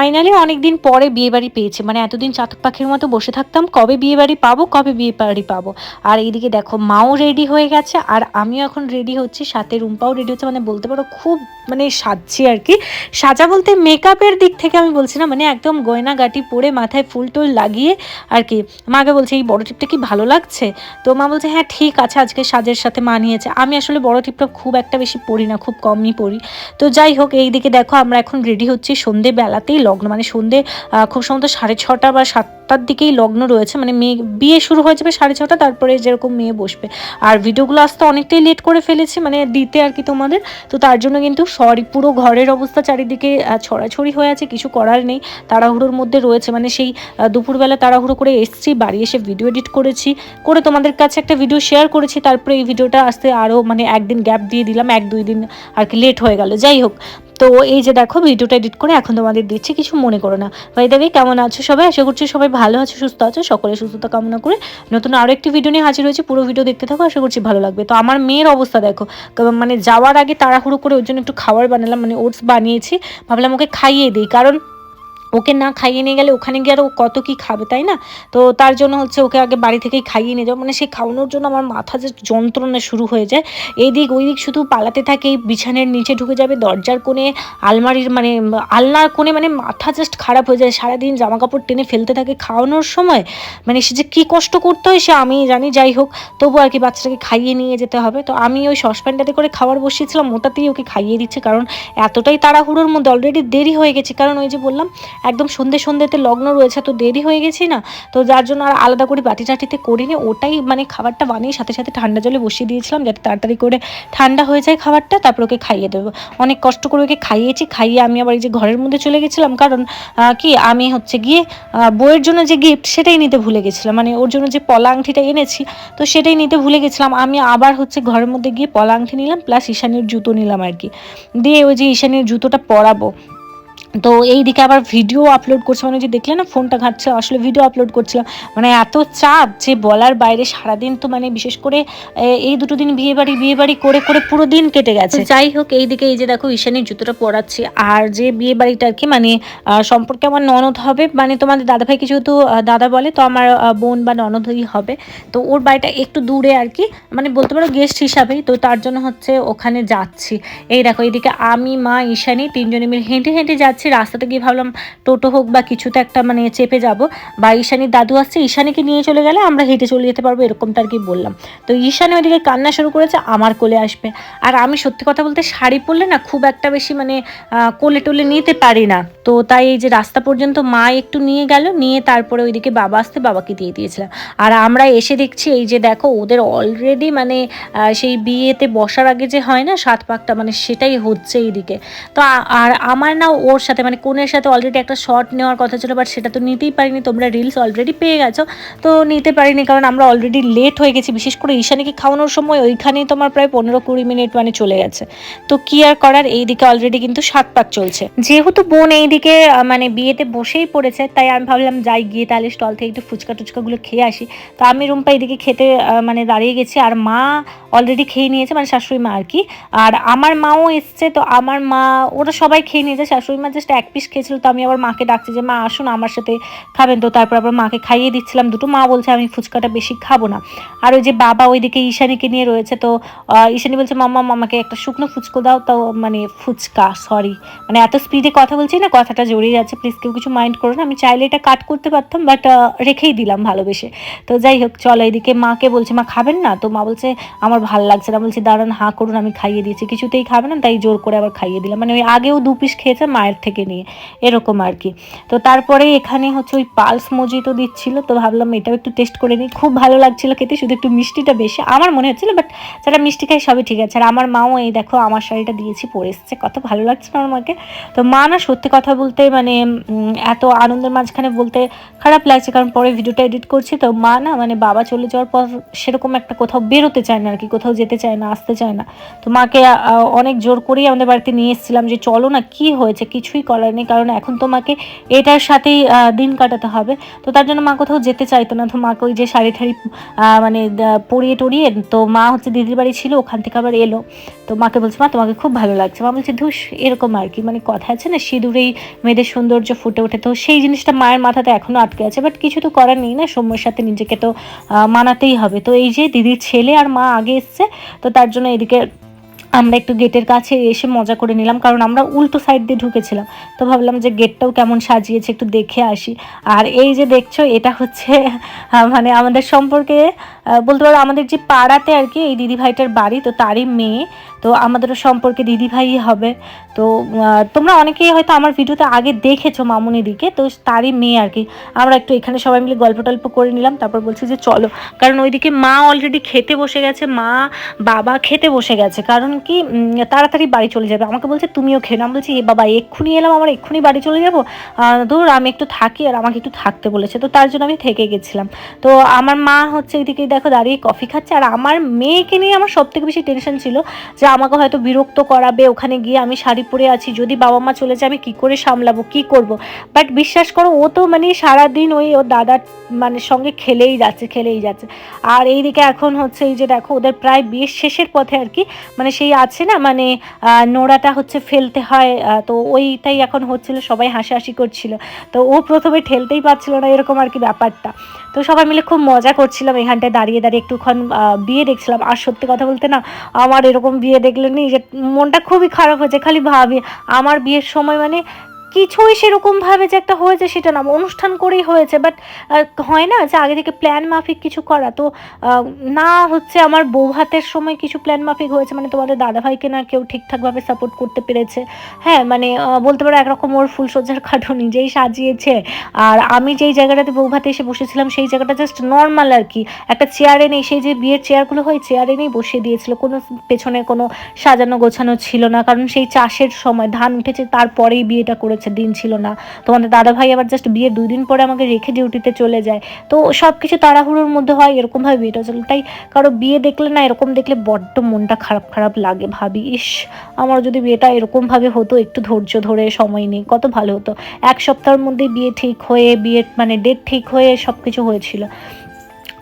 Finally অনেকদিন পরে বিয়ে বাড়ি পেয়েছি। মানে এতদিন চাতক পাখির মতো বসে থাকতাম, কবে বিয়ে বাড়ি পাবো, কবে বিয়ে বাড়ি পাবো। আর এইদিকে দেখো, মাও রেডি হয়ে গেছে, আর আমিও এখন রেডি হচ্ছি, সাথে রুম্পাও রেডি হচ্ছে। মানে বলতে পারো, খুব মানে সাজছি আর কি। সাজা বলতে মেকআপের দিক থেকে আমি বলছি না মানে একদম গয়না গাটি পরে মাথায় ফুল টুল লাগিয়ে আর কি। মাকে বলছে, এই বড় টিপটা কি ভালো লাগছে? তো মা বলছে হ্যাঁ ঠিক আছে, আজকে সাজের সাথে মানিয়েছে আমি আসলে বড় টিপটা খুব একটা বেশি পড়ি না, খুব কমই পড়ি। তো যাই হোক এই দিকে দেখো, আমরা এখন রেডি হচ্ছি সন্ধে বেলাতেই লগ্ন। মানে সন্ধে খুব সম্ভবত সাড়ে ছটা বা সাতটার দিকেই লগ্ন রয়েছে। মানে মেয়ে, বিয়ে শুরু হয়ে যাবে সাড়ে ছটা, তারপরে যেরকম মেয়ে বসবে। আর ভিডিওগুলো আসতে অনেকটাই লেট করে ফেলেছি মানে দিতে আর কি তোমাদের। তো তার জন্য কিন্তু সরি পুরো ঘরের অবস্থা চারিদিকে ছড়াছড়ি হয়ে আছে, কিছু করার নেই। তাড়াহুড়োর মধ্যে রয়েছে। মানে সেই দুপুরবেলা তাড়াহুড়ো করে এসছি, বাড়ি এসে ভিডিও এডিট করেছি, করে তোমাদের কাছে একটা ভিডিও শেয়ার করেছি। তারপরে এই ভিডিওটা আসতে আরও মানে একদিন গ্যাপ দিয়ে দিলাম, এক দুই দিন আর কি লেট হয়ে গেল। যাই হোক তো এই যে দেখো, ভিডিওটা এডিট করে এখন তোমাদের দিচ্ছি, কিছু মনে করো না। ভাই দেবে কেমন আছো সবাই? আশা করছি সবাই ভালো আছো, সুস্থ আছো, সকলে সুস্থতা কামনা করে নতুন আরও একটি ভিডিও নিয়ে হাজির হয়েছে। পুরো ভিডিও দেখতে থাকো, আশা করছি ভালো লাগবে। তো আমার মেয়ের অবস্থা দেখো মানে যাওয়ার আগে তাড়াহুড়ো করে ওর জন্য একটু খাবার বানালাম মানে ওটস বানিয়েছি। ভাবলাম ওকে খাইয়ে দিই, কারণ ওকে না খাইয়ে নিয়ে গেলে ওখানে গিয়ে আরও কত কি খাবে, তাই না? তো তার জন্য হচ্ছে ওকে আগে বাড়ি থেকেই খাইয়ে নিয়ে যাও। মানে সেই খাওয়ানোর জন্য আমার মাথা যে যন্ত্রণা শুরু হয়ে যায়। এই দিক ওই দিক শুধু পালাতে থাকে বিছানের নিচে ঢুকে যাবে, দরজার কোণে আলমারির মানে আলনার কোণে মানে মাথা জাস্ট খারাপ হয়ে যায়। সারাদিন জামা কাপড় টেনে ফেলতে থাকে খাওয়ানোর সময়। মানে সে যে কী কষ্ট করতে হয় সে আমি জানি, যাই হোক। তবু আর কি বাচ্চাটাকে খাইয়ে নিয়ে যেতে হবে। তো আমি ওই সসপ্যানটাতে করে খাবার বসিয়েছিলাম, ওটাতেই ওকে খাইয়ে দিচ্ছে। কারণ এতটাই তাড়াহুড়োর মধ্যে অলরেডি দেরি হয়ে গেছে। কারণ ওই যে বললাম একদম সন্ধে সন্ধেতে লগ্ন রয়েছে, তো দেরি হয়ে গেছি না? তো যার জন্য আর আলাদা করে বাটি টাটিতে করিনি, ওটাই মানে খাবারটা বানিয়ে সাথে সাথে ঠান্ডা জলে বসিয়ে দিয়েছিলাম যাতে তাড়াতাড়ি করে ঠান্ডা হয়ে যায় খাবারটা, তারপর ওকে খাইয়ে দেবো। অনেক কষ্ট করে ওকে খাইয়েছি, খাইয়ে আমি আবার এই যে ঘরের মধ্যে চলে গেছিলাম, কারণ কি আমি হচ্ছে গিয়ে বইয়ের জন্য যে গিফট সেটাই নিতে ভুলে গেছিলাম মানে ওর জন্য যে পলা আংটিটা এনেছি, তো সেটাই নিতে ভুলে গেছিলাম। আমি আবার হচ্ছে ঘরের মধ্যে গিয়ে পলা আংটি নিলাম, প্লাস ঈশানীর জুতো নিলাম আর কি। দিয়ে ওই যে ঈশানীর জুতোটা পরাবো। তো এই দিকে আবার ভিডিও আপলোড করছে। মানে যে দেখলে না ফোনটা ঘাটছে, আসলে ভিডিও আপলোড করছিলাম মানে এত চাপ যে বলার বাইরে সারাদিন তো মানে বিশেষ করে এই দুটো দিন বিয়ে বাড়ি বিয়ে বাড়ি করে করে পুরো দিন কেটে গেছে। যাই হোক এই দিকে এই যে দেখো ঈশানীর জুতোটা পরাচ্ছি। আর যে বিয়ে বাড়িটা আর কি মানে সম্পর্কে আমার ননদ হবে মানে তোমাদের দাদাভাইকে যেহেতু দাদা বলে, তো আমার বোন বা ননদই হবে। তো ওর বাড়িটা একটু দূরে আর কি মানে বলতে পারো গেস্ট হিসাবেই। তো তার জন্য হচ্ছে ওখানে যাচ্ছি। এই দেখো, এইদিকে আমি, মা, ঈশানী তিনজনে মিলে হেঁটে হেঁটে যাচ্ছি। রাস্তাতে গিয়ে ভাবলাম টোটো হোক বা কিছুতে একটা মানে চেপে যাব। বা ঈশানীর দাদু আসছে, ঈশানীকে নিয়ে চলে গেলে আমরা হেঁটে চলে যেতে পারব, এরকমটা আর কি বললাম। তো ঈশানী ওইদিকে কান্না শুরু করেছে, আমার কোলে আসবে। আর আমি সত্যি কথা বলতে শাড়ি পরলে না খুব একটা বেশি মানে কোলে টোলে নিতে পারি না। তো তাই এই যে রাস্তা পর্যন্ত মা একটু নিয়ে গেল, নিয়ে তারপরে ওইদিকে বাবা আসতে বাবাকে দিয়ে দিয়েছিলাম। আর আমরা এসে দেখছি এই যে দেখো, ওদের অলরেডি মানে সেই বিয়েতে বসার আগে যে হয় না, সাত পাকটা মানে সেটাই হচ্ছে এইদিকে। তো আর আমার না ওর সাথে মানে কোনের সাথে অলরেডি একটা শর্ট নেওয়ার কথা ছিল বাট সেটা তো নিতেই পারিনি, তোমরা রিলস অলরেডি পেয়ে গেছো, তো নিতে পারিনি, কারণ আমরা অলরেডি লেট হয়ে গেছি, বিশেষ করে ঈশানীকে খাওয়ানোর সময় ওইখানেই তোমার প্রায় পনেরো কুড়ি মিনিট মানে চলে গেছে। তো কি আর করার, এইদিকে অলরেডি কিন্তু সাত পাক চলছে। যেহেতু বোন এইদিকে মানে বিয়েতে বসেই পড়েছে, তাই আমি ভাবলাম যাই গিয়ে তাহলে স্টল থেকে একটু ফুচকা টুচকাগুলো খেয়ে আসি। তো আমি রুম্পা এদিকে খেতে মানে দাঁড়িয়ে গেছি, আর মা অলরেডি খেয়ে নিয়েছে মানে শাশুড়ি মা আর কি। আর আমার মাও এসছে, তো আমার মা, ওরা সবাই খেয়ে নিয়েছে, শাশুড়ি মা জাস্ট এক পিস খেয়েছিল, তো আমি আবার মাকে ডাকছি যে, মা, আসুন আমার সাথে খাবেন। তো তারপর আবার মাকে খাইয়ে দিচ্ছিলাম। দুটো মা বলছে, আমি ফুচকাটা বেশি খাব না। আর ওই যে বাবা ওইদিকে ঈশানীকে নিয়ে রয়েছে, তো ঈশানী বলছে, মাম্মা মামাকে একটা শুকনো ফুচকো দাও। তো মানে ফুচকা সরি মানে এত স্পিডে কথা বলছি না, কথাটা জড়িয়ে যাচ্ছে প্লিজ কেউ কিছু মাইন্ড করো না, আমি চাইলে এটা কাট করতে পারতাম বাট রেখেই দিলাম ভালোবেসে। তো যাই হোক, চলো এদিকে মাকে বলছে, মা, খাবেন না? তো মা বলছে, আমার ভালো লাগছে না। বলছি, দাঁড়ান, হাঁ করুন, আমি খাইয়ে দিয়েছি। কিছুতেই খাবে না, তাই জোর করে আবার খাইয়ে দিলাম। মানে ওই আগেও দু পিস খেয়েছে, মায়ের থেকে নিয়ে, এরকম আর কি। তো তারপরে এখানে হচ্ছে ওই পালস মজিটো দিচ্ছিল, তো ভাবলাম এটাও একটু টেস্ট করে নিই। খুব ভালো লাগছিল খেতে, শুধু একটু মিষ্টিটা বেশি। আমার মনে হচ্ছিল বাট যারা মিষ্টি খায় সবই ঠিক আছে। আর আমার মাও এই দেখো, আমার শাড়িটা দিয়েছি, পরে এসছে। কত ভালো লাগছে না আমার মাকে। তো মা না সত্যি কথা বলতে মানে এত আনন্দের মাঝখানে বলতে খারাপ লাগছে, কারণ পরে ভিডিওটা এডিট করছি। তো মা না মানে বাবা চলে যাওয়ার পর সেরকম একটা কোথাও বেরোতে চায় না আর কি, কোথাও যেতে চায় না, আসতে চায় না। তো মাকে অনেক জোর করেই আমাদের বাড়িতে নিয়ে এসেছিলাম যে, চলো না, কি হয়েছে? কিছুই কিছুই করার নেই, কারণ এখন তোমাকে এটার সাথেই দিন কাটাতে হবে। তো তার জন্য মা কোথাও যেতে চাইতো না। তো মাকে ওই যে শাড়ি ঠাড়ি মানে পরিয়ে টরিয়ে, তো মা হচ্ছে দিদির বাড়ি ছিল, ওখান থেকে আবার এলো। তো মাকে বলছে, মা, তোমাকে খুব ভালো লাগছে। মা বলছে, ধুস, এরকম আর কি। মানে কথা আছে না, সিঁদুরেই মেয়েদের সৌন্দর্য ফুটে ওঠে। তো সেই জিনিসটা মায়ের মাথাতে এখনও আটকে আছে, বাট কিছু তো করার নেই না, সময়ের সাথে নিজেকে তো মানাতেই হবে। তো এই যে দিদির ছেলে আর মা আগে এসছে, তো তার জন্য এদিকে আমরা একটু গেটের কাছে এসে মজা করে নিলাম, কারণ আমরা উল্টো সাইড দিয়ে ঢুকেছিলাম। তো ভাবলাম যে গেটটাও কেমন সাজিয়েছে, একটু দেখে আসি। আর এই যে দেখছ, এটা হচ্ছে মানে আমাদের সম্পর্কে বলতে পারো আমাদের যে পাড়াতে আর কি এই দিদিভাইটার বাড়ি, তো তারই মেয়ে, তো আমাদেরও সম্পর্কে দিদিভাই হবে। তো তোমরা অনেকেই হয়তো আমার ভিডিওতে আগে দেখেছ মামুনি দিকে তো তারই মেয়ে আর কি। আমরা একটু এখানে সবাই মিলে গল্প টল্প করে নিলাম, তারপর বলছি যে চলো। কারণ ওইদিকে মা অলরেডি খেতে বসে গেছে, মা বাবা খেতে বসে গেছে। কারণ কি তাড়াতাড়ি বাড়ি চলে যাবে। আমাকে বলছে, তুমিও খেয়ে। আমি বলছি, এ বাবা, এক্ষুনি এলাম, আমার এক্ষুনি বাড়ি চলে যাব। ধুর, আমি একটু থাকি আর আমাকে একটু থাকতে বলেছে। তো তার জন্য আমি থেকে গেছিলাম। তো আমার মা হচ্ছে ওইদিকে দেখো দাঁড়িয়ে কফি খাচ্ছে আর আমার মেয়েকে নিয়ে আমার সব থেকে বেশি টেনশন ছিল যে আমাকে হয়তো বিরক্ত করাবে, ওখানে গিয়ে আমি শাড়ি পরে আছি, যদি বাবা মা চলে যায় আমি কী করে সামলাবো, কী করব? বাট বিশ্বাস করো, ও তো মানে সারাদিন ওই ওর দাদার মানে সঙ্গে খেলেই যাচ্ছে খেলেই যাচ্ছে। আর এইদিকে এখন হচ্ছে এই যে দেখো, ওদের প্রায় বিয়ের শেষের পথে আর কি মানে সেই আছে না মানে নোড়াটা হচ্ছে ফেলতে হয় তো ওইটাই এখন হচ্ছিল, সবাই হাসাহাসি করছিল। তো ও প্রথমে ঠেলতেই পারছিল না এরকম আর কি ব্যাপারটা। তো সবাই মিলে খুব মজা করছিলাম এখানটায় দাঁড়িয়ে দাঁড়িয়ে একটুক্ষণ বিয়ে দেখছিলাম। আর সত্যি কথা বলতে না, আমার এরকম বিয়ে দেখলে নি যে মনটা খুবই খারাপ হয়েছে। খালি ভাবি, আমার বিয়ের সময় মানে কিছুই সেরকমভাবে যে একটা হয়েছে সেটা না, অনুষ্ঠান করেই হয়েছে বাট হয় না যে আগে থেকে প্ল্যান মাফিক কিছু করা। তো না হচ্ছে আমার বউ হাতের সময় কিছু প্ল্যান মাফিক হয়েছে মানে তোমাদের দাদাভাইকে না কেউ ঠিকঠাকভাবে সাপোর্ট করতে পেরেছে। হ্যাঁ মানে বলতে পারো একরকম ওর ফুলসজ্জার খাটো নিজেই সাজিয়েছে। আর আমি যেই জায়গাটাতে বউ ভাতে এসে বসেছিলাম, সেই জায়গাটা জাস্ট নর্মাল আর কি। একটা চেয়ারে নেই, সেই যে বিয়ের চেয়ারগুলো হয় চেয়ারে নেই বসিয়ে দিয়েছিল। কোনো পেছনে কোনো সাজানো গোছানো ছিল না, কারণ সেই চাষের সময় ধান উঠেছে, তারপরেই বিয়েটা করেছে দিন ছিল না। তোমাদের দাদা ভাই আবার জাস্ট বিয়ের দুই দিন পরে আমাকে রেখে ডিউটিতে চলে যায়। তো সব কিছু তাড়াহুড়োর মধ্যে হয় এরকমভাবে বিয়েটা চলে। তাই কারও বিয়ে দেখলে না, এরকম দেখলে বড্ড মনটা খারাপ খারাপ লাগে ভাবি। ইস, আমার যদি বিয়েটা এরকমভাবে হতো, একটু ধৈর্য ধরে সময় নেই, কত ভালো হতো। এক সপ্তাহের মধ্যে বিয়ে ঠিক হয়ে, বিয়ের মানে ডেট ঠিক হয়ে সব কিছু হয়েছিল।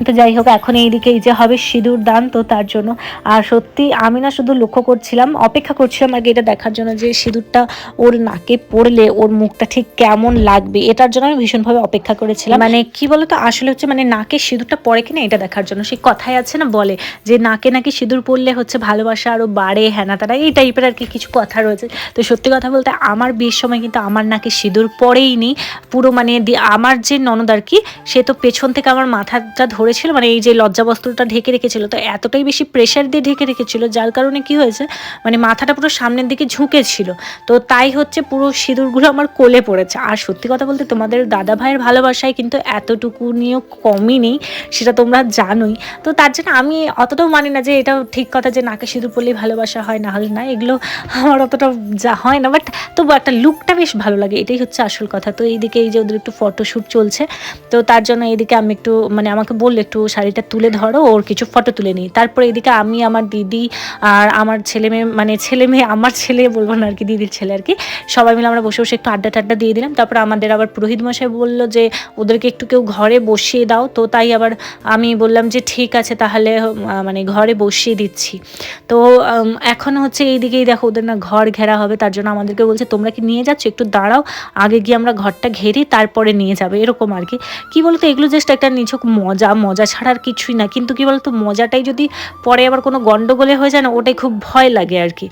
তো যাই হোক, এখন এইদিকে এই যে হবে সিঁদুর দান, তো তার জন্য। আর সত্যি, আমি না শুধু লক্ষ্য করছিলাম, অপেক্ষা করছিলাম আগে এটা দেখার জন্য যে সিঁদুরটা ওর নাকে পড়লে ওর মুখটা ঠিক কেমন লাগবে, এটার জন্য আমি ভীষণভাবে অপেক্ষা করেছিলাম। মানে কি বলতো, আসলে হচ্ছে মানে নাকে সিঁদুরটা পড়ে কিনা এটা দেখার জন্য। সেই কথাই আছে না, বলে যে নাকে নাকি সিঁদুর পড়লে হচ্ছে ভালোবাসা আরও বাড়ে হ্যানা তারা এই টাইপের আর কি কিছু কথা রয়েছে। তো সত্যি কথা বলতে আমার বিয়ের সময় কিন্তু আমার নাকে সিঁদুর পড়েই নি পুরো মানে আমার যে ননদ আর কি, সে তো পেছন থেকে আমার মাথাটা ধরেছিল মানে এই যে লজ্জা লজ্জাবস্ত্রটা ঢেকে রেখেছিল, তো এতটাই বেশি প্রেশার দিয়ে ঢেকে রেখেছিল, যার কারণে কি হয়েছে মানে মাথাটা পুরো সামনের দিকে ঝুঁকেছিল। তো তাই হচ্ছে পুরো সিঁদুরগুলো আমার কোলে পড়েছে। আর সত্যি কথা বলতে তোমাদের দাদা ভাইয়ের ভালোবাসায় কিন্তু এতটুকু নিয়েও কমই নেই, সেটা তোমরা জানোই। তো তার জন্য আমি অতটাও মানি না যে এটা ঠিক কথা যে নাকে সিঁদুর পড়লেই ভালোবাসা হয়, না হলে না, এগুলো আমার অতটা যা হয় না। বাট তবু একটা লুকটা বেশ ভালো লাগে, এটাই হচ্ছে আসল কথা। তো এইদিকে এই যে ওদের একটু ফটোশ্যুট চলছে, তো তার জন্য এইদিকে আমি একটু মানে আমাকে বলল একটু শাড়িটা তুলে ধরো, ওর কিছু ফটো তুলে নিই। তারপরে এদিকে আমি, আমার দিদি আর আমার ছেলে মেয়ে মানে ছেলে মেয়ে, আমার ছেলে বলব না আর কি, দিদির ছেলে আর কি, সবাই মিলে আমরা বসে বসে একটু আড্ডা টাড্ডা দিয়ে দিলাম। তারপর আমাদের আবার পুরোহিত মশাই বলল যে, ওদেরকে একটু কেউ ঘরে বসিয়ে দাও। তো তাই আবার আমি বললাম যে, ঠিক আছে, তাহলে মানে ঘরে বসিয়ে দিচ্ছি। তো এখন হচ্ছে এইদিকেই দেখো, ওদের না ঘর ঘেরা হবে, তার জন্য আমাদেরকে বলছে, তোমরা কি নিয়ে যাচ্ছ? একটু দাঁড়াও, আগে গিয়ে আমরা ঘরটা ঘেরি, তারপরে নিয়ে যাবে। এরকম আর কি। কি বলতো, এগুলো জাস্ট একটা নিছক মজা মজা ছাড়া আর কিছুই না। কিন্তু কি বলতো, মজাটাই যদি পরে আবার কোনো গন্ডগোলে হয়ে যায় না, ওটাই খুব ভয় লাগে আর কি।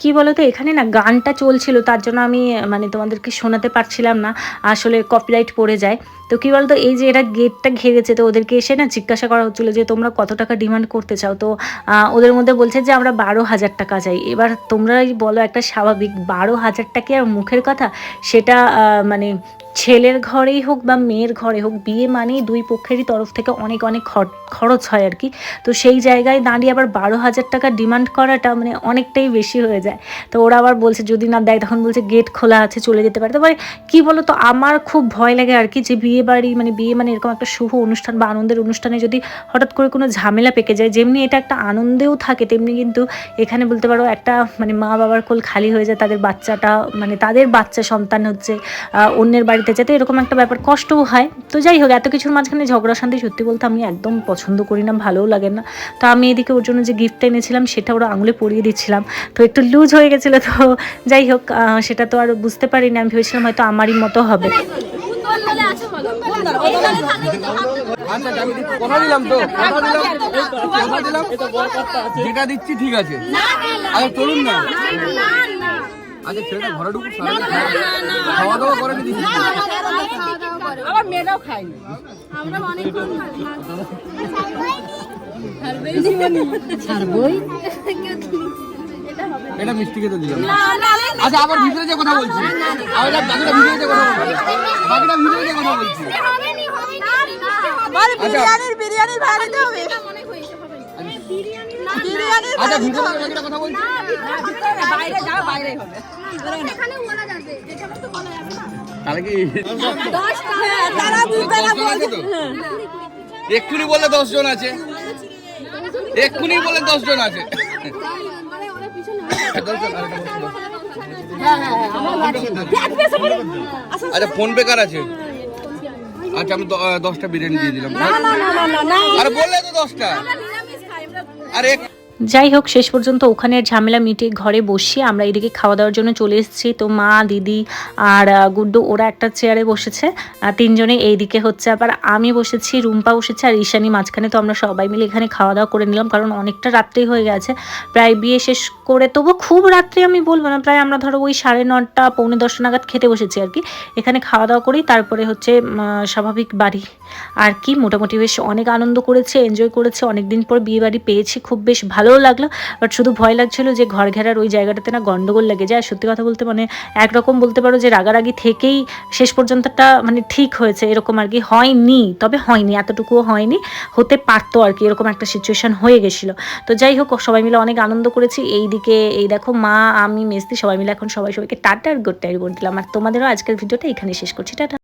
কি বলতো, এখানে না গানটা চলছিল, তার জন্য আমি মানে তোমাদেরকে শোনাতে পারছিলাম না। আসলে কপিরাইট পড়ে যায়। তো কি বলতো, এই যে এরা গেটটা ঘেরেছে, তো ওদেরকে এসে না জিজ্ঞাসা করা হচ্ছিল যে তোমরা কত টাকা ডিমান্ড করতে চাও? তো ওদের মধ্যে বলছে যে আমরা বারো হাজার টাকা চাই। এবার তোমরাই বলো একটা স্বাভাবিক, বারো হাজার টাকা আর মুখের কথা? সেটা মানে ছেলের ঘরেই হোক বা মেয়ের ঘরে হোক, বিয়ে মানেই দুই পক্ষেরই তরফ থেকে অনেক অনেক খর- খরচ হয় আর কি। তো সেই জায়গায় দাঁড়িয়ে আবার বারো হাজার টাকা ডিমান্ড করাটা মানে অনেকটাই বেশি হয়ে যায়। তো ওরা আবার বলছে, যদি না দেয়, তখন বলছে গেট খোলা আছে, চলে যেতে পারে। তারপরে কি বলো তো আমার খুব ভয় লাগে আর কি যে বিয়ে বিয়ে বাড়ি মানে বিয়ে মানে এরকম একটা শুভ অনুষ্ঠান বা আনন্দের অনুষ্ঠানে যদি হঠাৎ করে কোনো ঝামেলা পেকে যায়, যেমনি এটা একটা আনন্দেও থাকে, তেমনি কিন্তু এখানে বলতে পারো একটা মানে মা বাবার কোল খালি হয়ে যায়, তাদের বাচ্চাটা মানে তাদের বাচ্চা সন্তান হচ্ছে অন্যের বাড়িতে, যেতে এরকম একটা ব্যাপার কষ্টও হয়। তো যাই হোক, এত কিছুর মাঝখানে ঝগড়া শান্তি সত্যি বলতে আমি একদম পছন্দ করি না, ভালোও লাগে না। তো আমি এদিকে ওর জন্য যে গিফটটা এনেছিলাম, সেটা ওরা আঙুলে পরিয়ে দিচ্ছিলাম। তো একটু লুজ হয়ে গেছিল, তো যাই হোক সেটা তো আর বুঝতে পারিনি, আমি ভেবেছিলাম হয়তো আমারই মতো হবে। কথা দিলাম তো কথা দিলাম কথা দিলাম যেটা দিচ্ছি ঠিক আছে আচ্ছা চলুন না আচ্ছা ছেলেটা ঘরে ঢুকুক খাওয়া- দাওয়া করেনি দিচ্ছি আমার মেয়েরাও খায়নি এটা মিষ্টি খেতে দিলাম আচ্ছা আবার ভিতরে যে কথা বলছি আবার বাকিটা ভিতরে যে কথা বলছি বাকিটা ভিতরে যে কথা বলছি বিরিয়ানির বিরিয়ানির ভাড়া হবে। আচ্ছা ভিতরে যে কথা বলছি। বাইরে যাও বাইরে হবে। তাহলে কি? তারা বুঝবে না দশজন আছে তো? এক্ষুনি বললে দশ জন আছে। এক্ষুনি বলে দশ জন আছে। আচ্ছা ফোন পে কার আছে? আচ্ছা আমি দশটা বিরিয়ানি দিয়ে দিলাম। আর বললে তো দশটা। আর এক- যাই হোক শেষ পর্যন্ত ওখানের ঝামেলা মিটিয়ে ঘরে বসিয়ে আমরা এদিকে খাওয়া দাওয়ার জন্য চলে এসেছি। তো মা, দিদি আর গুড্ডু, ওরা একটা চেয়ারে বসেছে। তিনজনে এইদিকে হচ্ছে আবার আমি বসেছি, রুম্পা বসেছে আর ঈশানি। মাঝখানে তো আমরা সবাই মিলে এখানে খাওয়া দাওয়া করে নিলাম কারণ অনেকটা রাত্রি হয়ে গেছে। প্রায় বিয়ে শেষ করে তবু খুব রাত্রি আমি বলব না। প্রায় আমরা ধরো ওই সাড়ে নটা, পৌনে দশটা নাগাদ খেতে বসেছি আর কি। এখানে খাওয়া দাওয়া করেই তারপরে হচ্ছে স্বাভাবিক বাড়ি। আর কি, মোটামুটি বেশ অনেক আনন্দ করেছে এনজয় করেছে। অনেক দিন পর বিয়ে বাড়ি পেয়েছি, খুব বেশ ভালোও লাগল বাট শুধু ভয় লাগছিল যে ঘর ঘেরার ওই জায়গাটাতে না গন্ডগোল লেগে যায়। সত্যি কথা বলতে মানে একরকম বলতে পারো যে রাগারাগি থেকেই শেষ পর্যন্তটা মানে ঠিক হয়েছে, এরকম আর কি হয়নি, তবে হয়নি, এতটুকুও হয়নি, হতে পারতো আর কি, এরকম একটা সিচুয়েশন হয়ে গেছিল। তো যাই হোক, সবাই মিলে অনেক আনন্দ করেছি। এই দিকে এই দেখো মা, আমি মেস্তি সবাই মিলে এখন সবাই সবাইকে টাটা আর গুড টাইম করে দিলাম। আর তোমাদেরও আজকের ভিডিওটা এখানে শেষ করছি। টাটা।